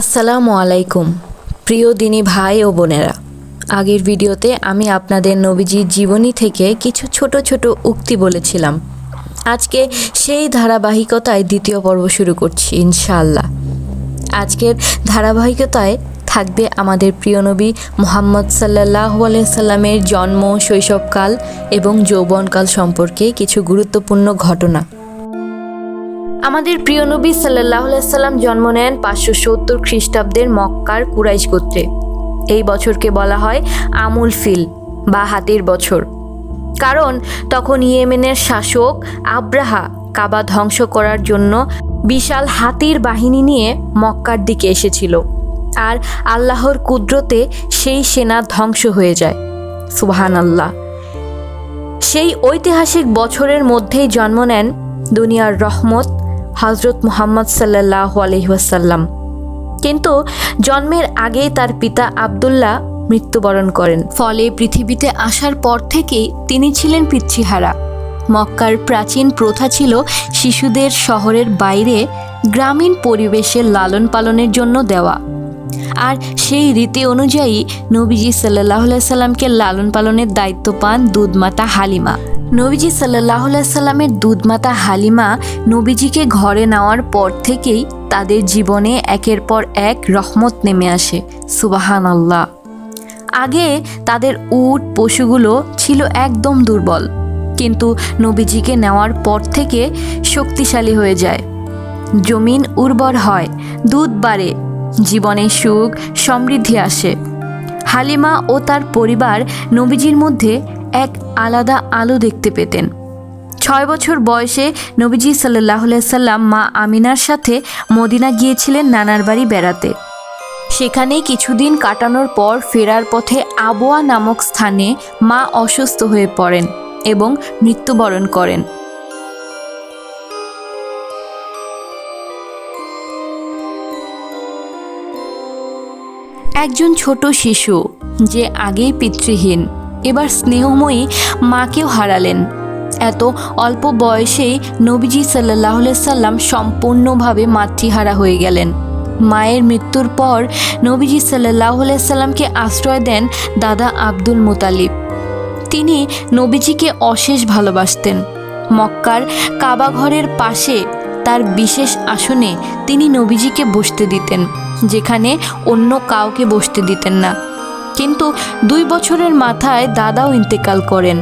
আসসালামু আলাইকুম, প্রিয় দিনী ভাই ও বোনেরা। আগের ভিডিওতে আমি আপনাদের নবীজির জীবনী থেকে কিছু ছোট ছোট উক্তি বলেছিলাম। আজকে সেই ধারাবাহিকতায় দ্বিতীয় পর্ব শুরু করছি, ইনশাআল্লাহ। আজকের ধারাবাহিকতায় থাকবে আমাদের প্রিয় নবী মোহাম্মদ সাল্লাহ সাল্লামের জন্ম, শৈশবকাল এবং যৌবনকাল সম্পর্কে কিছু গুরুত্বপূর্ণ ঘটনা। আমাদের প্রিয় নবী সাল্লাহ সাল্লাম জন্ম নেন পাঁচশো সত্তর খ্রিস্টাব্দের মক্কার কুরাইশ গোত্রে। এই বছরকে বলা হয় আমুল ফিল বা হাতির বছর। কারণ তখন ইয়েমেনের শাসক আব্রাহা কাবা ধ্বংস করার জন্য বিশাল হাতির বাহিনী নিয়ে মক্কার দিকে এসেছিল। আর আল্লাহর কুদরতে সেই সেনা ধ্বংস হয়ে যায়। সুবহান আল্লাহ সেই ঐতিহাসিক বছরের মধ্যেই জন্ম নেন দুনিয়ার রহমত হজরত মুহাম্মদ সাল্লাহ আলহিহাসাল্লাম কিন্তু জন্মের আগেই তার পিতা আবদুল্লাহ মৃত্যুবরণ করেন। ফলে পৃথিবীতে আসার পর থেকেই তিনি ছিলেন পিতৃহারা। মক্কার প্রাচীন প্রথা ছিল শিশুদের শহরের বাইরে গ্রামীণ পরিবেশে লালন পালনের জন্য দেওয়া। আর সেই রীতি অনুযায়ী নবীজি সাল্লাহ সাল্লামকে লালন পালনের দায়িত্ব পান দুধমাতা হালিমা। নবীজি সাল্লাহ সাল্লামের দুধমাতা হালিমা নবীজিকে ঘরে নেওয়ার পর থেকেই তাদের জীবনে একের পর এক রহমত নেমে আসে। সুবাহান আল্লাহ আগে তাদের উট, পশুগুলো ছিল একদম দুর্বল, কিন্তু নবীজিকে নেওয়ার পর থেকে শক্তিশালী হয়ে যায়। জমিন উর্বর হয়, দুধ বাড়ে, জীবনে সুখ, সমৃদ্ধি আসে। হালিমা ও তার পরিবার নবীজির মধ্যে এক আলাদা আলো দেখতে পেতেন। ছয় বছর বয়সে নবীজি সাল্লাহ সাল্লাম মা আমিনার সাথে মদিনা গিয়েছিলেন নানার বাড়ি বেড়াতে। সেখানে কিছুদিন কাটানোর পর ফেরার পথে আবোয়া নামক স্থানে মা অসুস্থ হয়ে পড়েন এবং মৃত্যুবরণ করেন। একজন ছোট শিশু যে আগেই পিতৃহীন এবার স্নেহময়ী মাকেও হারালেন। এত অল্প বয়সেই নবীজি সাল্লাহ সাল্লাম সম্পূর্ণভাবে মাতৃহারা হয়ে গেলেন। মায়ের মৃত্যুর পর নবীজি সাল্লাহ সাল্লামকে আশ্রয় দেন দাদা আব্দুল মোতালিব। তিনি নবীজিকে অশেষ ভালোবাসতেন। মক্কার কাবাঘরের পাশে তার বিশেষ আসনে তিনি নবীজিকে বসতে দিতেন, যেখানে অন্য কাউকে বসতে দিতেন না। কিন্তু দুই বছরের মাথায় দাদাও ইন্তেকাল করেন।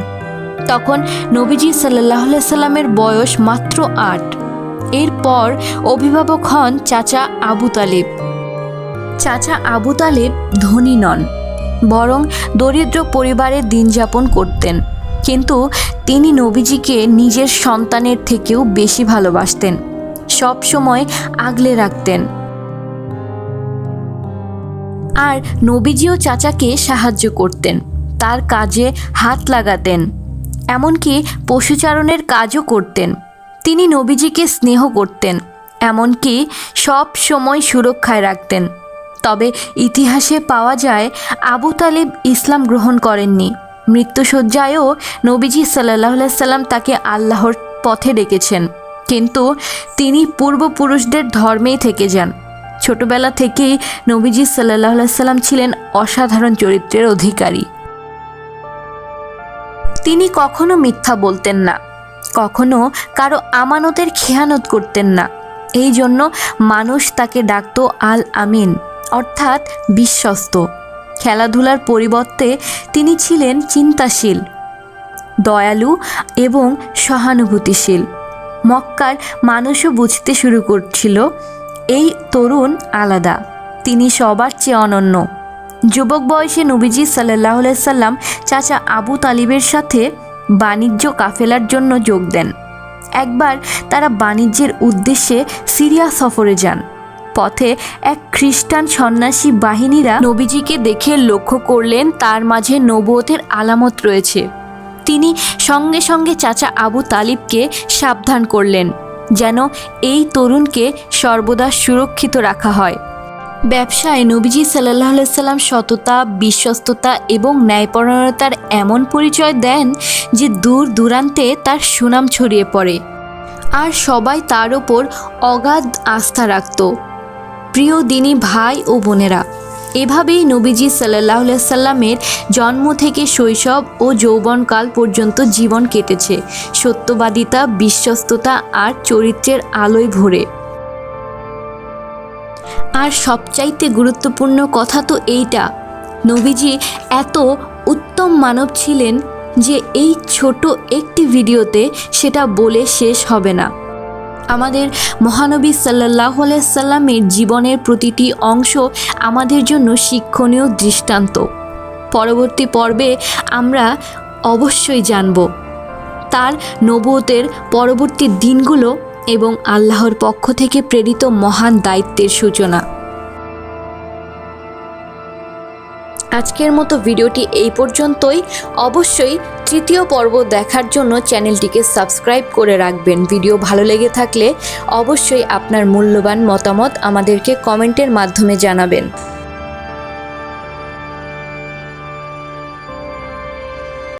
তখন নবীজি সাল্লাহ সাল্লামের বয়স মাত্র আট। এরপর অভিভাবক হন চাচা আবু তালেব। চাচা আবু তালেব ধনী নন, বরং দরিদ্র পরিবারে দিন যাপন করতেন। কিন্তু তিনি নবীজিকে নিজের সন্তানের থেকেও বেশি ভালোবাসতেন সব সময় আগলে রাখতেন। আর নবীজিও চাচাকে সাহায্য করতেন, তার কাজে হাত লাগাতেন, এমনকি পশুচারণের কাজও করতেন। তিনি নবীজিকে স্নেহ করতেন, এমনকি সব সময় সুরক্ষায় রাখতেন। তবে ইতিহাসে পাওয়া যায়, আবু তালিব ইসলাম গ্রহণ করেননি। মৃত্যুসজ্জায়ও নবীজি সাল্লাহ সাল্লাম তাকে আল্লাহর পথে ডেকেছেন। কিন্তু তিনি পূর্বপুরুষদের ধর্মেই থেকে যান। ছোটবেলা থেকেই নবীজি সাল্লাহ সাল্লাম ছিলেন অসাধারণ চরিত্রের অধিকারী। তিনি কখনো মিথ্যা বলতেন না, কখনো কারও আমানতের খেয়ানত করতেন না। এই জন্য মানুষ তাকে ডাকত আল আমিন অর্থাৎ বিশ্বস্ত। খেলাধুলার পরিবর্তে তিনি ছিলেন চিন্তাশীল, দয়ালু এবং সহানুভূতিশীল। মক্কার মানুষও বুঝতে শুরু করছিল এই তরুণ আলাদা। তিনি সবার চেয়ে অনন্য। যুবক বয়সে নবীজি সাল্লাহ সাল্লাম চাচা আবু তালিবের সাথে বাণিজ্য কাফেলার জন্য যোগ দেন। একবার তারা বাণিজ্যের উদ্দেশ্যে সিরিয়া সফরে যান। পথে এক খ্রিস্টান সন্ন্যাসী বাহিনীরা নবীজিকে দেখে লক্ষ্য করলেন, তার মাঝে নবতের আলামত রয়েছে। তিনি সঙ্গে সঙ্গে চাচা আবু তালিবকে সাবধান করলেন। যেন এই তরুণকে সর্বদা সুরক্ষিত রাখা হয়। ব্যবসায় নবীজি সাল্লাহ সাল্লাম সততা, বিশ্বস্ততা এবং ন্যায়পরায়ণতার এমন পরিচয় দেন যে দূর দূরান্তে তার সুনাম ছড়িয়ে পড়ে। আর সবাই তার ওপর অগাধ আস্থা রাখত। প্রিয় দিনী ভাই ও বোনেরা এভাবেই নবীজি সাল্লাহ সাল্লামের জন্ম থেকে শৈশব ও যৌবনকাল পর্যন্ত জীবন কেটেছে। সত্যবাদিতা, বিশ্বস্ততা আর চরিত্রের আলোয় ভরে। আর সবচাইতে গুরুত্বপূর্ণ কথা তো এইটা, নবীজি এত উত্তম মানব ছিলেন যে এই ছোট একটি ভিডিওতে সেটা বলে শেষ হবে না। আমাদের মহানবী সাল্লাহ সাল্লামের জীবনের প্রতিটি অংশ আমাদের জন্য শিক্ষণীয় দৃষ্টান্ত। পরবর্তী পর্বে আমরা অবশ্যই জানব তার নবতের পরবর্তী দিনগুলো এবং আল্লাহর পক্ষ থেকে প্রেরিত মহান দায়িত্বের সূচনা। আজকের মতো ভিডিওটি এই পর্যন্তই। অবশ্যই তৃতীয় পর্ব দেখার জন্য চ্যানেলটিকে সাবস্ক্রাইব করে রাখবেন। ভিডিও ভালো লেগে থাকলে অবশ্যই আপনার মূল্যবান মতামত আমাদেরকে কমেন্টের মাধ্যমে জানাবেন।